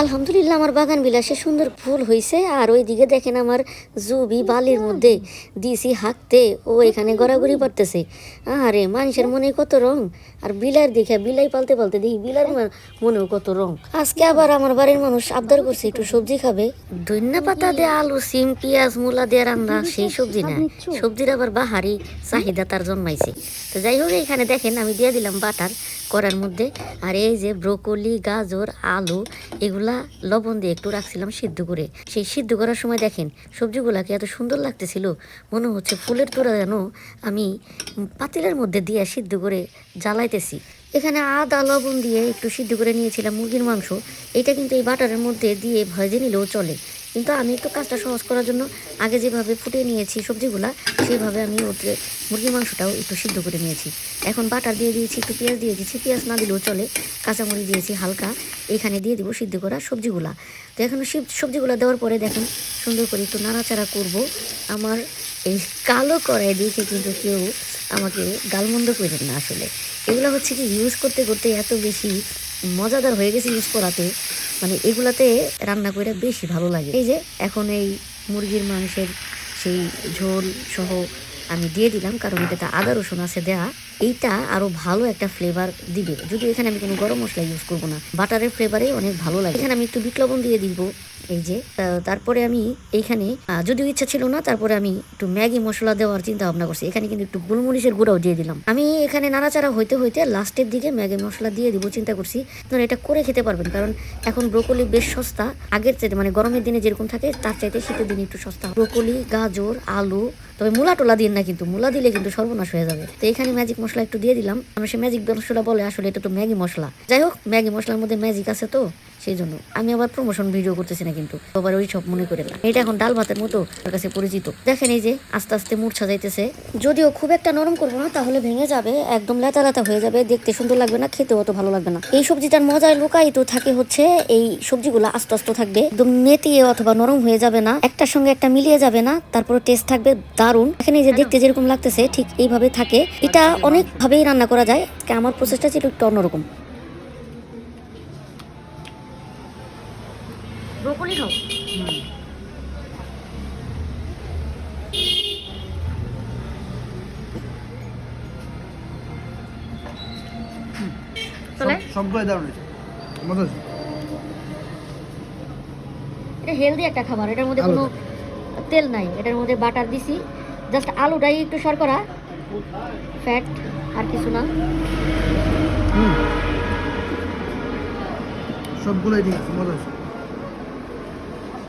আলহামদুলিল্লাহ, আমার বাগান বিলাসে সুন্দর ফুল হয়েছে আর ওই দিকে দেখেন আমার জুবি বালির মধ্যে দিছি হাঁকতে, ও এখানে গড়াগড়ি পারতেছে আরে, মানুষের মনে কত রং। আর বিলার দেখে, বিলাই পালতে পালতে দেখি বিলার মনেও কত রং। আজকে আবার আমার বাড়ির মানুষ আবদার করছে, একটু সবজি খাবে। ধন্যা পাতা দিয়ে আলু, সিম, পেঁয়াজ, মূলা দিয়ে রান্না, সেই সবজি না। সবজির আবার বাহারি চাহিদা তার জন্মাইছে। তো যাই হোক, এখানে দেখেন আমি দিয়ে দিলাম বাটার করার মধ্যে। আর এই যে ব্রোকলি, গাজর, আলু, এগুলা লবণ দিয়ে একটু রাখছিলাম সিদ্ধ করে। সেই সিদ্ধ করার সময় দেখেন, সবজিগুলাকে এত সুন্দর লাগতেছিল, মনে হচ্ছে ফুলের তোড়া যেন আমি পাতিলের মধ্যে দিয়ে সিদ্ধ করে জ্বালাইতেছি। এখানে আদা, লবণ দিয়ে একটু সিদ্ধ করে নিয়েছিলাম মুরগির মাংস। এটা কিন্তু এই বাটারের মধ্যে দিয়ে ভেজে নিলেও চলে। কিন্তু আমি একটু কাজটা সহজ করার জন্য আগে যেভাবে ফুটিয়ে নিয়েছি সবজিগুলা, সেইভাবে আমি ওতে মুরগির মাংসটাও একটু সিদ্ধ করে নিয়েছি। এখন বাটার দিয়ে দিয়েছি, একটু পেঁয়াজ দিয়ে দিয়েছি। পেঁয়াজ না দিলেও চলে। কাঁচামরিচ দিয়েছি হালকা। এখানে দিয়ে দিব সিদ্ধ করা সবজিগুলা। তো এখন সব- সবজিগুলা দেওয়ার পরে দেখুন সুন্দর করে একটু নাড়াচাড়া করব। আমার এই কালো কড়াই দেখে কিন্তু কেউ আমাকে গালমন্দ করেন না আসলে। এগুলো হচ্ছে কি ইউজ করতে করতে এত বেশি মজাদার হয়ে গেছে ইউজ করাতে। মানে এগুলাতে রান্না করে বেশি ভালো লাগে। এই যে এখন এই মুরগির মাংসের সেই ঝোল সহ আমি দিয়ে দিলাম, কারণ এটাতে আদা রসুন আছে দেয়া। এইটা আরও ভালো একটা ফ্লেভার দিবে। যদি এখানে আমি কোনো গরম মশলা ইউজ করব না, বাটারের ফ্লেভারে অনেক ভালো লাগে। এখানে আমি একটু বিট লবণ দিয়ে দিব। এই যে তারপরে আমি এইখানে যদিও ইচ্ছা ছিল না, তারপরে আমি একটু ম্যাগি মশলা দেওয়ার চিন্তা ভাবনা করছি। এখানে কিন্তু একটু গোলমরিচের গুঁড়াও দিয়ে দিলাম। আমি এখানে নাড়াচাড়া হইতে হইতে লাস্টের দিকে ম্যাগি মশলা দিয়ে দিব চিন্তা করছি। ধরুন এটা করে খেতে পারবেন, কারণ এখন ব্রোকলি বেশ সস্তা। আগের চাইতে মানে গরমের দিনে যেরকম থাকে, তার চাইতে শীতের দিনে একটু সস্তা। ব্রোকলি, গাজর, আলু, তবে মূলা টোলা দিন না কিন্তু, মূলা দিলে কিন্তু সর্বনাশ হয়ে যাবে। তো এখানে ম্যাজিক মশলা একটু দিয়ে দিলাম। সে ম্যাজিক মশলা বলে, আসলে এটা তো ম্যাগি মশলা। যাই হোক, ম্যাগি মশলার মধ্যে ম্যাজিক আছে তো। সেই জন্য আমি আবার প্রমোশন ভিডিও করতেছি না কিন্তু। আবার ওই সব মনে করে না। এটা এখন ডাল ভাতের মতো তার কাছে পরিচিত। দেখেন এই যে আস্তে আস্তে মূর্ছা যাইতেছে যদিও খুব একটা নরম করব না তাহলে ভেঙে যাবে একদম লেতা লেতা হয়ে যাবে দেখতে সুন্দর লাগবে না খেতেও অত ভালো লাগবে না। এই সবজিটার মজায় লুকায়িত থাকে হচ্ছে এই সবজিগুলো আস্তে আস্তে থাকবে একদম নেতিয়ে অথবা নরম হয়ে যাবে না একটার সঙ্গে একটা মিলিয়ে যাবে না তারপরে টেস্ট থাকবে দারুণ। এখানে এই যে দেখতে যেরকম লাগতেছে ঠিক এইভাবে থাকে। এটা অনেক ভাবেই রান্না করা যায় আমার প্রসেসটা ছিল একটু অন্যরকম। ব্রোকলি খাও দারুণ মজা এটা হেলদি একটা খাবার এটার মধ্যে কোনো তেল নাই এটার মধ্যে বাটার দিছি। জাস্ট আলুটাই একটু শর্করা ফ্যাট আর কিছু না। সবগুলোই ঠিক আছে মজা হয়েছে